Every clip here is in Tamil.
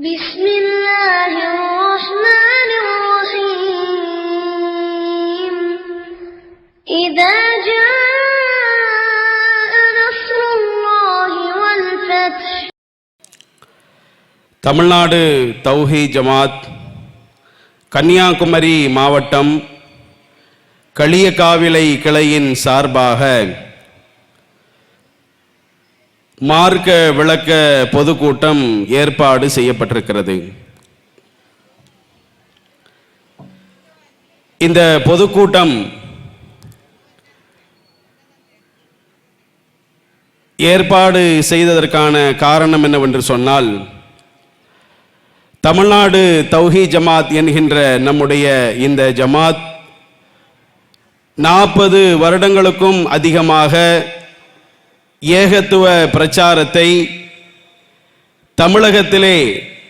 بسم الله الرحمن الرحيم إذا جاء نصر الله والفتح தமிழ்நாடு தௌஹி ஜமாத் கன்னியாகுமரி மாவட்டம் களியக்காவிளை கிளையின் சார்பாக மார்க்க விளக்க பொதுக்கூட்டம் ஏற்பாடு செய்யப்பட்டிருக்கிறது. இந்த பொதுக்கூட்டம் ஏற்பாடு செய்ததற்கான காரணம் என்னவென்று சொன்னால் தமிழ்நாடு தௌஹி ஜமாத் என்கின்ற நம்முடைய இந்த ஜமாத் நாற்பது வருடங்களுக்கும் அதிகமாக ஏகத்துவ பிரச்சாரத்தை தமிழகத்திலே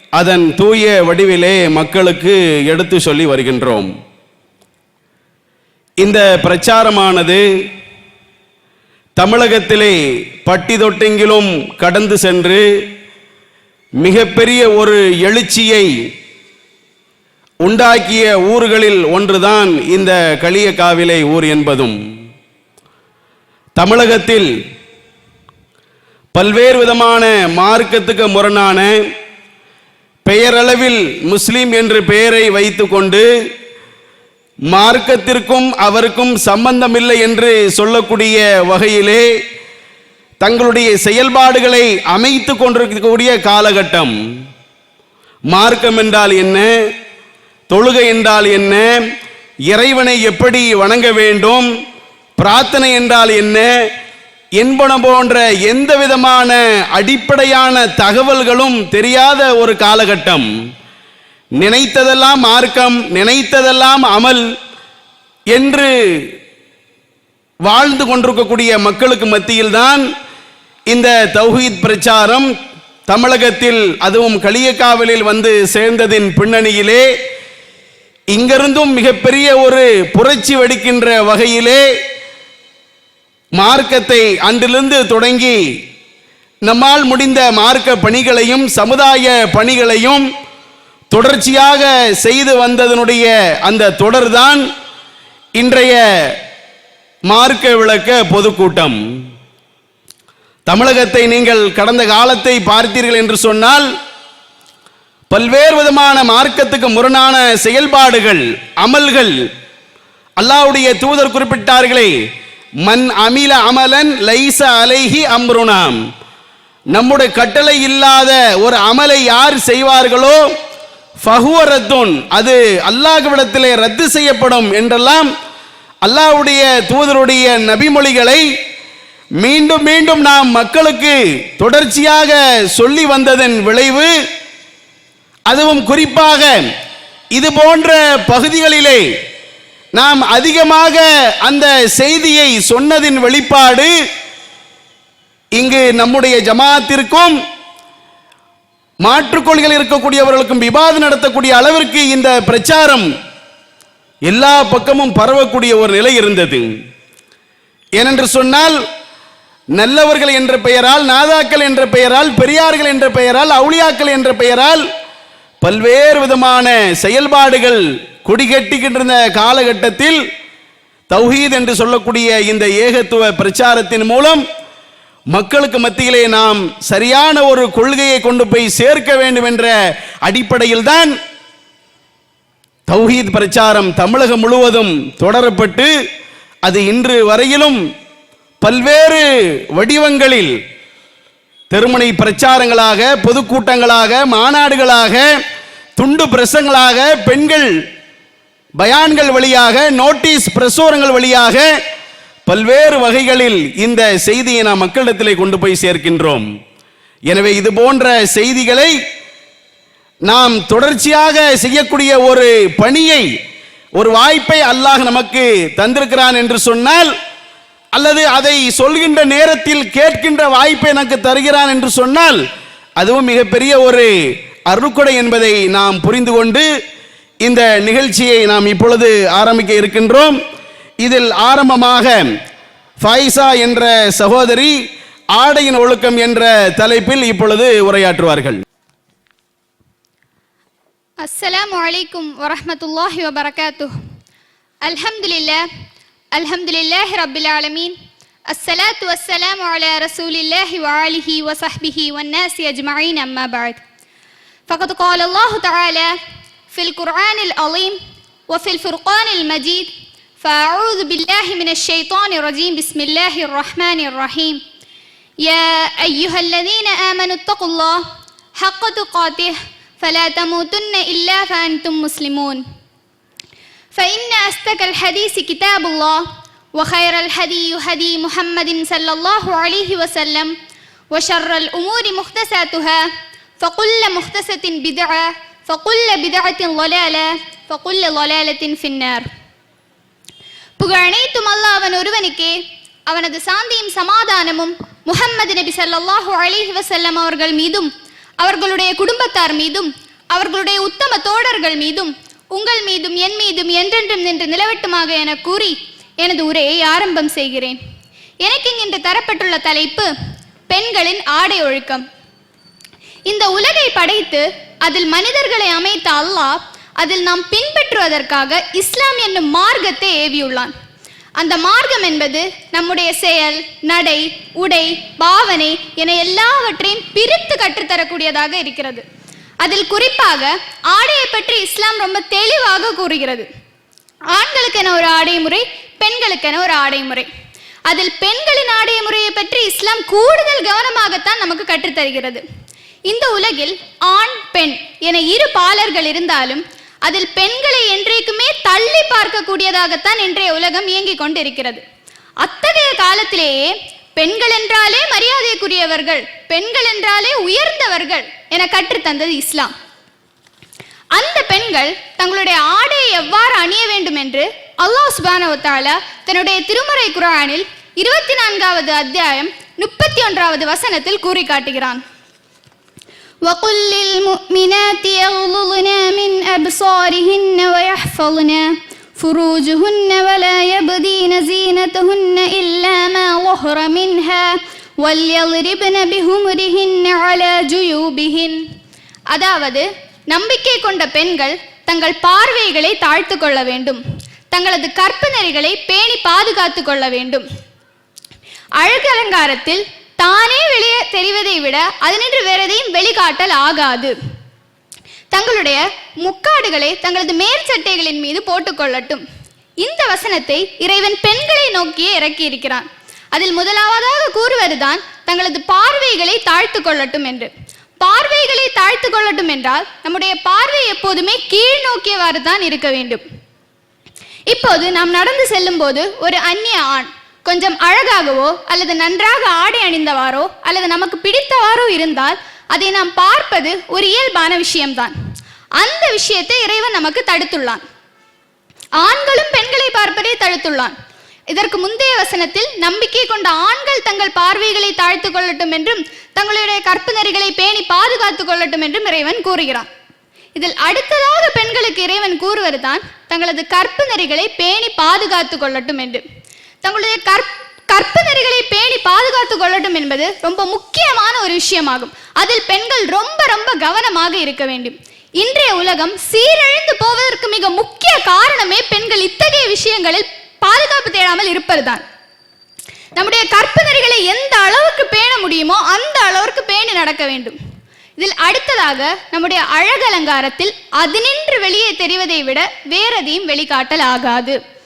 அதன் தூய வடிவிலே மக்களுக்கு எடுத்து சொல்லி வருகின்றோம். இந்த பிரச்சாரமானது தமிழகத்திலே பட்டி தொட்டெங்கிலும் கடந்து சென்று மிகப்பெரிய ஒரு எழுச்சியை உண்டாக்கிய ஊர்களில் ஒன்றுதான் இந்த களியக்காவிலை ஊர் என்பதும். தமிழகத்தில் பல்வேறு விதமான மார்க்கத்துக்கு முரணான பெயரளவில் முஸ்லீம் என்று பெயரை வைத்துக்கொண்டு மார்க்கத்திற்கும் அவருக்கும் சம்பந்தமில்லை என்று சொல்லக்கூடிய வகையிலே தங்களுடைய செயல்பாடுகளை அமைத்து கொண்டிருக்கக்கூடிய காலகட்டம். மார்க்கம் என்றால் என்ன? தொழுகை என்றால் என்ன? இறைவனை எப்படி வணங்க வேண்டும்? பிரார்த்தனை என்றால் என்ன? என்பன போன்ற எந்த விதமான அடிப்படையான தகவல்களும் தெரியாத ஒரு காலகட்டம். நினைத்ததெல்லாம் மார்க்கம் நினைத்ததெல்லாம் அமல் என்று வாழ்ந்து கொண்டிருக்கக்கூடிய மக்களுக்கு மத்தியில்தான் இந்த தௌஹீத் பிரச்சாரம் தமிழகத்தில் அதுவும் களியக்காவலில் வந்து சேர்ந்ததின் பின்னணியிலே இங்கிருந்தும் மிகப்பெரிய ஒரு புரட்சி வெடிக்கின்ற வகையிலே மார்க்கத்தை அன்றிலிருந்து தொடங்கி நம்மால் முடிந்த மார்க்க பணிகளையும் சமுதாய பணிகளையும் தொடர்ச்சியாக செய்து வந்ததனுடைய அந்த தொடர்தான் இன்றைய மார்க்க விளக்க பொதுக்கூட்டம். தமிழகத்தை நீங்கள் கடந்த காலத்தை பார்த்தீர்கள் என்று சொன்னால் பல்வேறு விதமான மார்க்கத்துக்கு முரணான செயல்பாடுகள் அமல்கள் அல்லாவுடைய தூதர் குறிப்பிட்டார்களே மன் அமில அமலன் லைச அலைஹி அம்ருனாம். நம்முடைய கட்டளை இல்லாத ஒரு அமலை யார் செய்வார்களோ ஃபஹுவரத்துன் அது அல்லாஹ்விடத்திலே ரத்து செய்யப்படும் என்றெல்லாம் அல்லாஹ்வுடைய தூதருடைய நபிமொழிகளை மீண்டும் மீண்டும் நாம் மக்களுக்கு தொடர்ச்சியாக சொல்லி வந்ததன் விளைவு அதுவும் குறிப்பாக இது போன்ற பகுதிகளிலே நாம் அதிகமாக அந்த செய்தியை சொன்னதின் வெளிப்பாடு இங்கு நம்முடைய ஜமாத்திற்கும் மாற்றுக் இருக்கக்கூடியவர்களுக்கும் விவாதம் நடத்தக்கூடிய அளவிற்கு இந்த பிரச்சாரம் எல்லா பக்கமும் பரவக்கூடிய ஒரு நிலை இருந்தது. ஏனென்று சொன்னால் நல்லவர்கள் என்ற பெயரால் நாதாக்கள் என்ற பெயரால் பெரியார்கள் என்ற பெயரால் அவுளியாக்கள் என்ற பெயரால் பல்வேறு விதமான செயல்பாடுகள் கொடிகட்டிக்கிட்டிருந்த காலகட்டத்தில் தௌஹீத் என்று சொல்லக்கூடிய இந்த ஏகத்துவ பிரச்சாரத்தின் மூலம் மக்களுக்கு மத்தியிலே நாம் சரியான ஒரு கொள்கையை கொண்டு போய் சேர்க்க வேண்டும் என்ற அடிப்படையில் தான் தௌஹீத் பிரச்சாரம் தமிழகம் முழுவதும் தொடரப்பட்டு அது இன்று வரையிலும் பல்வேறு வடிவங்களில் தெருமுனை பிரச்சாரங்களாக பொதுக்கூட்டங்களாக மாநாடுகளாக துண்டு பிரசங்களாக பெண்கள் பயான்கள் வழியாக நோட்டீஸ் பிரசுரங்கள் வழியாக பல்வேறு வகைகளில் இந்த செய்தியை நாம் மக்களிடத்திலே கொண்டு போய் சேர்க்கின்றோம். எனவே இது போன்ற செய்திகளை நாம் தொடர்ச்சியாக செய்யக்கூடிய ஒரு பணியை ஒரு வாய்ப்பை அல்லாஹ் நமக்கு தந்திருக்கிறான் என்று சொன்னால் அல்லது அதை சொல்கின்ற நேரத்தில் கேட்கின்ற வாய்ப்பை எனக்கு தருகிறான் என்று சொன்னால் அதுவும் மிகப்பெரிய ஒரு அருக்குடை என்பதை நாம் புரிந்து கொண்டு இந்த நிகழ்ச்சியை நாம் இப்பொழுது ஆரம்பிக்க இருக்கின்றோம். இதில் ஆரம்பமாக ஃபைசா என்ற சகோதரி ஆடையின் ஒழுக்கம் என்ற தலைப்பில் இப்பொழுது உரையாற்றுவார்கள். அஸ்ஸலாமு அலைக்கும் வரமத்துல்லாஹி வபரகாத்து அல்ஹம்துலில்லா அல்ஹம்துலில்லாஹி ரபில் ஆலமீன். அஸ்ஸலாத்து வஸ்ஸலாம் அலா ரசூலில்லாஹி வாலிஹி வசஹ்பிஹி வன்னாசி அஜ்மஈன் அம்மா பாத். فقد قال الله تعالى في القرآن العظيم وفي الفرقان المجيد فأعوذ بالله من الشيطان الرجيم. بسم الله الرحمن الرحيم. يا أيها الذين آمنوا اتقوا الله حق تقاته فلا تموتن إلا فأنتم مسلمون. فإن أصدق الحديث كتاب الله وخير الهدي هدي محمد صلى الله عليه وسلم وشر الأمور محدثاتها فكل محدثة بدعة فكل بدعة ضلالة فكل ضلالة في النار புகழ் அனைத்தும் அல்லாஹ் அவன் ஒருவனுக்கே அவனது சாந்தியும் சமாதானமும் முஹம்மது நபி ஸல்லல்லாஹு அலைஹி வஸல்லம் அவர்கள் மீதும் அவர்களுடைய குடும்பத்தார் மீதும் அவர்களுடைய உத்தம தோழர்கள் மீதும் உங்கள் மீதும் என் மீதும் என்றென்றும் நின்று நிலவட்டுமாக என கூறி எனது உரையை ஆரம்பம் செய்கிறேன் எனக்கு இன்று தரப்பட்டுள்ள தலைப்பு பெண்களின் ஆடை ஒழுக்கம் இந்த உலகை படைத்து அதில் மனிதர்களை அமைத்த அல்லாஹ் அதில் நாம் பின்பற்றுவதற்காக இஸ்லாம் என்னும் மார்க்கத்தை ஏவியுள்ளான். அந்த மார்க்கம் என்பது நம்முடைய செயல் நடை உடை பாவனை என எல்லாவற்றையும் பிரித்து கற்றுத்தரக்கூடியதாக இருக்கிறது. அதில் குறிப்பாக ஆடையை பற்றி இஸ்லாம் ரொம்ப தெளிவாக கூறுகிறது. ஆண்களுக்கென ஒரு ஆடை முறை பெண்களுக்கென ஒரு ஆடை முறை அதில் பெண்களின் ஆடை முறையை பற்றி இஸ்லாம் கூடுதல் கவனமாகத்தான் நமக்கு கற்றுத்தருகிறது. இந்த உலகில் ஆண் பெண் என இரு பாலர்கள் இருந்தாலும் அதில் பெண்களை என்றைக்குமே தள்ளி பார்க்கக்கூடியதாகத்தான் இன்றைய உலகம் இயங்கிக் கொண்டிருக்கிறது. அத்தகைய காலத்திலேயே பெண்கள் என்றாலே மரியாதைக்குரியவர்கள் பெண்கள் என்றாலே உயர்ந்தவர்கள் என கற்றுத்தந்தது இஸ்லாம். அந்த பெண்கள் தங்களுடைய ஆடையை எவ்வாறு அணிய வேண்டும் என்று அல்லாஹ் சுபானவத்தால தன்னுடைய திருமறை குர்ஆனில் இருபத்தி நான்காவது அத்தியாயம் முப்பத்தி ஒன்றாவது வசனத்தில் கூறி காட்டுகிறான் وقل للمؤمنات يغضضن من أبصارهن ويحفظن فروجهن ولا يبدين زينتهن إلا ما ظهر منها وليضربن بهمرهن على جيوبهن அதாவது நம்பிக்கை கொண்ட பெண்கள் தங்கள் பார்வைகளை தாழ்த்து கொள்ள வேண்டும் தங்களது கற்பு நெறிகளை பேணி பாதுகாத்து கொள்ள வேண்டும் அழகு அலங்காரத்தில் தானே வெளியே தெரிவதை விட அதனின்று வேற எதையும் வெளிக்காட்டல் ஆகாது. தங்களுடைய முக்காடுகளை தங்களது மேல் சட்டைகளின் மீது போட்டுக்கொள்ளட்டும் இந்த வசனத்தை இறைவன் பெண்களை நோக்கியே இறக்கி இருக்கிறான் அதில் முதலாவதாக கூறுவதுதான் தங்களது பார்வைகளை தாழ்த்து கொள்ளட்டும் என்று. பார்வைகளை தாழ்த்து கொள்ளட்டும் என்றால் நம்முடைய பார்வை எப்போதுமே கீழ் நோக்கியவாறு தான் இருக்க வேண்டும். இப்போது நாம் நடந்து செல்லும்போது ஒரு அந்நிய ஆண் கொஞ்சம் அழகாகவோ அல்லது நன்றாக ஆடை அணிந்தவாரோ அல்லது நமக்கு பிடித்தவாரோ இருந்தால் அதை நாம் பார்ப்பது ஒரு இயல்பான விஷயம்தான். அந்த விஷயத்தை இறைவன் நமக்கு தடுத்துள்ளான். ஆண்களும் பெண்களை பார்ப்பதை தடுத்துள்ளான். இதற்கு முந்தைய வசனத்தில் நம்பிக்கை கொண்ட ஆண்கள் தங்கள் பார்வைகளை தாழ்த்து கொள்ளட்டும் என்றும் தங்களுடைய கற்பு நெறிகளை பேணி பாதுகாத்துக் கொள்ளட்டும் என்றும் இறைவன் கூறுகிறான். இதில் அடுத்ததாக பெண்களுக்கு இறைவன் கூறுவதுதான் தங்களது கற்பு நெறிகளை பேணி பாதுகாத்துக் கொள்ளட்டும் என்று. தங்களுடைய கற் கற்பு நெறிகளை பேணி பாதுகாத்துக் கொள்ளட்டும் என்பது ரொம்ப முக்கியமான ஒரு விஷயமாகும். அதில் பெண்கள் ரொம்ப ரொம்ப கவனமாக இருக்க வேண்டும். இன்றைய உலகம் சீரழிந்து போவதற்கு மிக முக்கிய காரணமே பெண்கள் இத்தகைய விஷயங்களில் பாதுகாப்பு தேடாமல் இருப்பதுதான். நம்முடைய கற்பு நெறிகளை எந்த அளவுக்கு பேண முடியுமோ அந்த அளவிற்கு பேணி நடக்க வேண்டும். இதில் அடுத்ததாக நம்முடைய அழகலங்காரத்தில் அதனின்று வெளியே தெரிவதை விட வேறெதையும் வெளிக்காட்டல் ஆகாது.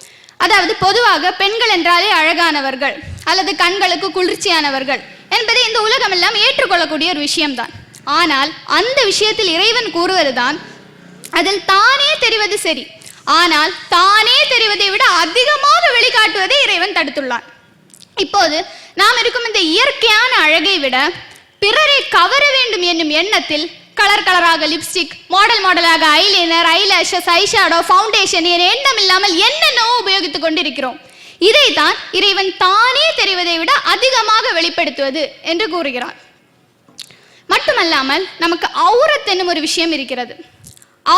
அதாவது பொதுவாக பெண்கள் என்றாலே அழகானவர்கள் அல்லது கண்களுக்கு குளிர்ச்சியானவர்கள் என்பதை இந்த உலகம் எல்லாம் ஏற்றுக்கொள்ளக்கூடிய ஒரு விஷயம்தான். ஆனால் அந்த விஷயத்தில் இறைவன் கூறுவதுதான் அதில் தானே தெரிவது சரி. ஆனால் தானே தெரிவதை விட அதிகமாக வெளிக்காட்டுவதை இறைவன் தடுத்துள்ளான். இப்போது நாம் இருக்கும் இந்த இயற்கையான அழகை விட பிறரை கவர வேண்டும் என்னும் எண்ணத்தில் கலர் கலராக லிப்ஸ்டிக் மாடல் மாடலாக ஐலைனர் ஐலேஷஸ் ஐஷாடோ ஃபவுண்டேஷன் என எண்ணம் இல்லாமல் என்னென்னவோ உபயோகித்துக் கொண்டிருக்கிறோம். இதைத்தான் இறைவன் தானே தெரிவதை விட அதிகமாக வெளிப்படுத்துவது என்று கூறுகிறான் மட்டுமல்லாமல் நமக்கு ஔரத் என்னும் ஒரு விஷயம் இருக்கிறது.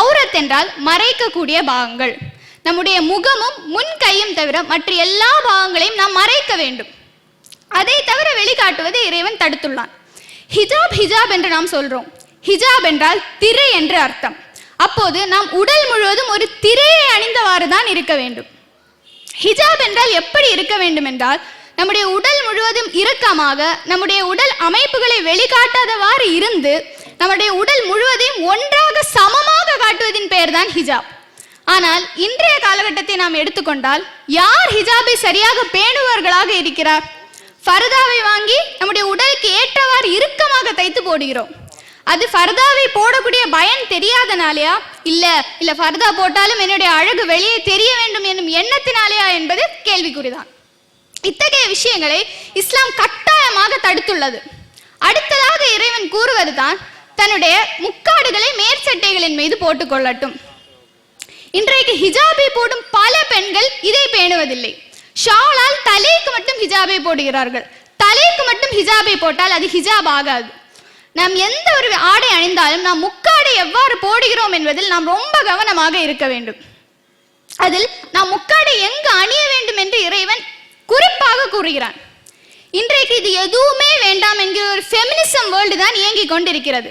ஔரத் என்றால் மறைக்கக்கூடிய பாகங்கள். நம்முடைய முகமும் முன் கையும் தவிர மற்ற எல்லா பாகங்களையும் நாம் மறைக்க வேண்டும். அதை தவிர வெளிக்காட்டுவது இறைவன் தடுத்துள்ளான். ஹிஜாப் ஹிஜாப் என்று நாம் சொல்றோம். ஹிஜாப் என்றால் திரை என்று அர்த்தம். அப்போது நாம் உடல் முழுவதும் ஒரு திரையை அணிந்தவாறு தான் இருக்க வேண்டும். ஹிஜாப் என்றால் எப்படி இருக்க வேண்டும் என்றால் நம்முடைய உடல் முழுவதும் இறுக்கமாக நம்முடைய உடல் அமைப்புகளை வெளிக்காட்டாதவாறு இருந்து நம்முடைய உடல் முழுவதையும் ஒன்றாக சமமாக காட்டுவதின் பெயர்தான் ஹிஜாப். ஆனால் இன்றைய காலகட்டத்தை நாம் எடுத்துக்கொண்டால் யார் ஹிஜாபை சரியாக பேணுபவர்களாக இருக்கிறார்? ஃபர்தாவை வாங்கி நம்முடைய உடலுக்கு ஏற்றவாறு இறுக்கமாக தைத்து போடுகிறோம். அது ஃபர்தாவை போடக்கூடிய பயன் தெரியாதனாலயா? இல்ல இல்ல ஃபர்தா போட்டாலும் என்னுடைய அழகு வெளியே தெரிய வேண்டும் என்னும் எண்ணத்தினாலயா என்பது கேள்விக்குறிதான். இத்தகைய விஷயங்களை இஸ்லாம் கட்டாயமாக தடுத்துள்ளது. அடுத்ததாக இறைவன் கூறுவதுதான் தன்னுடைய முக்காடுகளை மேற்சட்டைகளின் மீது போட்டுக்கொள்ளட்டும் இன்றைக்கு ஹிஜாபை போடும் பல பெண்கள் இதை பேணுவதில்லை. ஷாலால் தலைக்கு மட்டும் ஹிஜாபை போடுகிறார்கள். தலைக்கு மட்டும் ஹிஜாபை போட்டால் அது ஹிஜாப் ஆகாது. நாம் எந்த ஒரு ஆடை அணிந்தாலும் நாம் முக்காடை எவ்வாறு போடுகிறோம் என்பதில் நாம் ரொம்ப கவனமாக இருக்க வேண்டும். அதில் நாம் முக்காடை எங்கு அணிய வேண்டும் என்று இறைவன் குறிப்பாக கூறுகிறான். இன்றைக்கு இது எதுவுமே வேண்டாம் என்கிற ஒரு ஃபெமினிசம் வேர்ல்டு தான் இயங்கிக் கொண்டிருக்கிறது.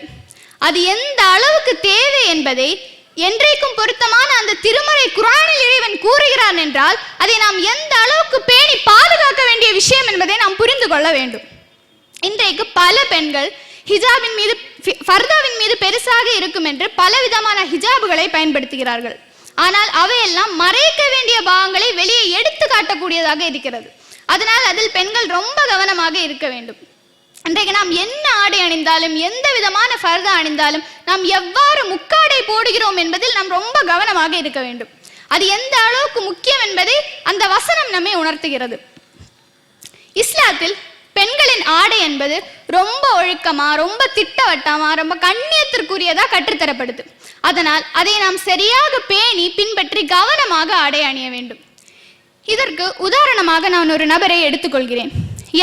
அது எந்த அளவுக்கு தேவை என்பதை என்றைக்கும் பொருத்தமான அந்த திருமறை குரானில் இறைவன் கூறுகிறான் என்றால் அதை நாம் எந்த அளவுக்கு பேணி பாதுகாக்க வேண்டிய விஷயம் என்பதை நாம் புரிந்து கொள்ள வேண்டும். இன்றைக்கு பல பெண்கள் ஹிஜாபின் மீது ஃபர்தாவின் மீது பெருசாக இருக்கும் என்று பலவிதமான ஹிஜாபுகளை பயன்படுத்துகிறார்கள். ஆனால் அவையெல்லாம் மறைக்க வேண்டிய பாகங்களை வெளியே எடுத்து காட்டக்கூடியதாக இருக்கிறது. அதனால் அதில் பெண்கள் ரொம்ப கவனமாக இருக்க வேண்டும். இன்றைக்கு நாம் என்ன ஆடை அணிந்தாலும் எந்த விதமான ஃபர்தா அணிந்தாலும் நாம் எவ்வாறு முக்காடை போடுகிறோம் என்பதில் நாம் ரொம்ப கவனமாக இருக்க வேண்டும். அது எந்த அளவுக்கு முக்கியம் என்பதை அந்த வசனம் நம்மை உணர்த்துகிறது. இஸ்லாத்தில் பெண்களின் ஆடை என்பது ரொம்ப ஒழுக்கமா ரொம்ப திட்டவட்டமா ரொம்ப கண்ணியத்திற்குரியதா கற்றுத்தரப்படுது. அதனால் அதை நாம் சரியாக பேணி பின்பற்றி கவனமாக ஆடை அணிய வேண்டும். இதற்கு உதாரணமாக நான் ஒரு நபரை எடுத்துக்கொள்கிறேன்.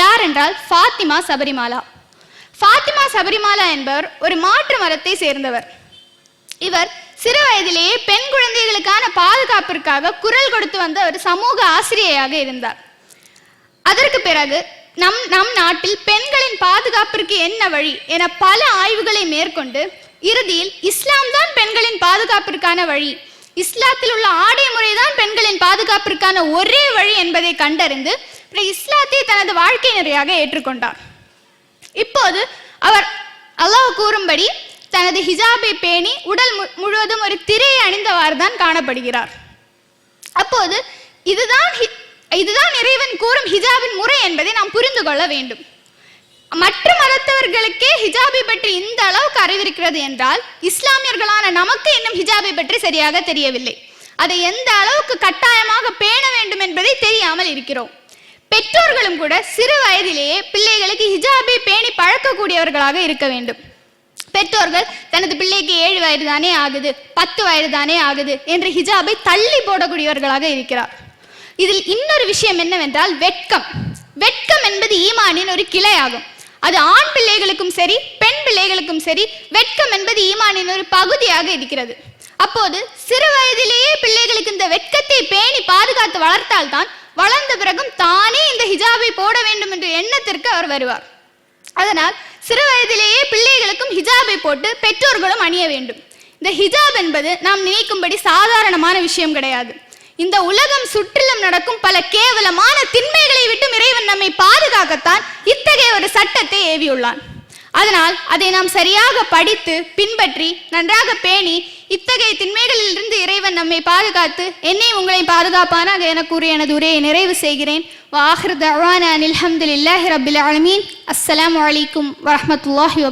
யார் என்றால் ஃபாத்திமா சபரிமாலா. ஃபாத்திமா சபரிமாலா என்பவர் ஒரு மாற்று மரத்தை சேர்ந்தவர். இவர் சிறு வயதிலேயே பெண் குழந்தைகளுக்கான பாதுகாப்பிற்காக குரல் கொடுத்து வந்த ஒரு சமூக ஆசிரியையாக இருந்தார். அதற்கு பிறகு நம் நம் நாட்டில் பெண்களின் பாதுகாப்பிற்கு என்ன வழி என பல ஆய்வுகளை மேற்கொண்டு இறுதியில் இஸ்லாம் தான் பெண்களின் பாதுகாப்பிற்கான வழி. இஸ்லாத்தில் உள்ள ஆடை முறைதான் பெண்களின் பாதுகாப்பிற்கான ஒரே வழி என்பதை கண்டறிந்து இஸ்லாத்தை தனது வாழ்க்கை நிறையாக ஏற்றுக்கொண்டார். இப்போது அவர் அல்லாஹ் கூறும்படி தனது ஹிஜாபை பேணி உடல் மு- முழுவதும் ஒரு திரையை அணிந்தவாறு தான் காணப்படுகிறார். அப்போது இதுதான் இதுதான் இறைவன் கூறும் ஹிஜாபின் முறை என்பதை நாம் புரிந்து கொள்ள வேண்டும். மற்ற மதத்தவர்களுக்கே ஹிஜாபை பற்றி இந்த அளவுக்கு அறிவிருக்கிறது என்றால் இஸ்லாமியர்களான நமக்கு இன்னும் ஹிஜாபை பற்றி சரியாக தெரியவில்லை. அதை எந்த அளவுக்கு கட்டாயமாக பேண வேண்டும் என்பதை தெரியாமல் இருக்கிறோம். பெற்றோர்களும் கூட சிறு வயதிலேயே பிள்ளைகளுக்கு ஹிஜாபை பேணி பழக்கக்கூடியவர்களாக இருக்க வேண்டும். பெற்றோர்கள் தனது பிள்ளைக்கு ஏழு வயது தானே ஆகுது பத்து வயது தானே ஆகுது என்று ஹிஜாபை தள்ளி போடக்கூடியவர்களாக இருக்கிறார். இதில் இன்னொரு விஷயம் என்னவென்றால் வெட்கம். வெட்கம் என்பது ஈமானின் ஒரு கிளையாகும். அது ஆண் பிள்ளைகளுக்கும் சரி பெண் பிள்ளைகளுக்கும் சரி வெட்கம் என்பது ஈமானின் ஒரு பகுதியாக இருக்கிறது. அப்போது சிறு வயதிலேயே பிள்ளைகளுக்கு இந்த வெட்கத்தை பேணி பாதுகாத்து வளர்த்தால்தான் வளர்ந்த பிறகும் தானே இந்த ஹிஜாபை போட வேண்டும் என்ற எண்ணத்திற்கு அவர் வருவார். அதனால் சிறு வயதிலேயே பிள்ளைகளுக்கும் ஹிஜாபை போட்டு பெற்றோர்களும் அணிய வேண்டும். இந்த ஹிஜாப் என்பது நாம் நினைக்கும்படி சாதாரணமான விஷயம் கிடையாது. இந்த உலகம் சுற்றிலும் நடக்கும் பல கேவலமான திண்மைகளை விட்டு இறைவன் நம்மை பாதுகாக்கத்தான் இத்தகைய ஒரு சட்டத்தை ஏவியுள்ளான். அதனால் அதை நாம் சரியாக படித்து பின்பற்றி நன்றாக பேணி இத்தகைய திண்மைகளில் இருந்து இறைவன் நம்மை பாதுகாத்து என்னை உங்களை பாதுகாப்பானாக என கூறி எனது உரையை நிறைவு செய்கிறேன். வாஹிர் தவானா அனில் அஹமதுல்லாஹி ரபில் ஆலமீன். அஸ்ஸலாமு அலைக்கும் வரஹ்மத்துல்லாஹி